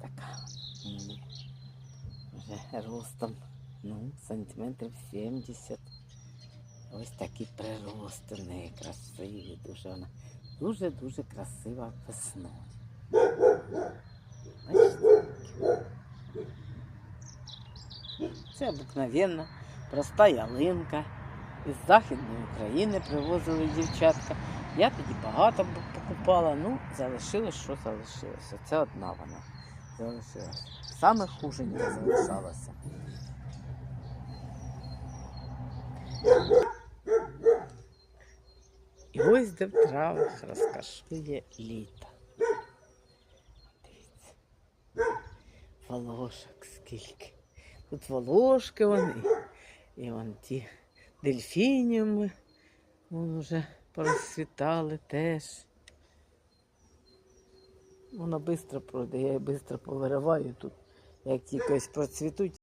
така. Вже ростом, ну, сантиметрів 70. Ось такі прирости в неї красиві. Дуже вона дуже-дуже красива весною. Це обикновенна, проста ялинка. Із Західної України привозили дівчатка. Я тоді багато покупала, ну, залишилось, що залишилося. Це одна вона залишилася. Саме хуженька залишалася. І ось де в травах розкашує літо. Дивіться. Волошок скільки. Тут волошки вони. І вон ті дельфініуми. Вон уже порозцвітали теж. Воно швидко пройде, я її швидко повириваю тут. Як тільки процвітуть,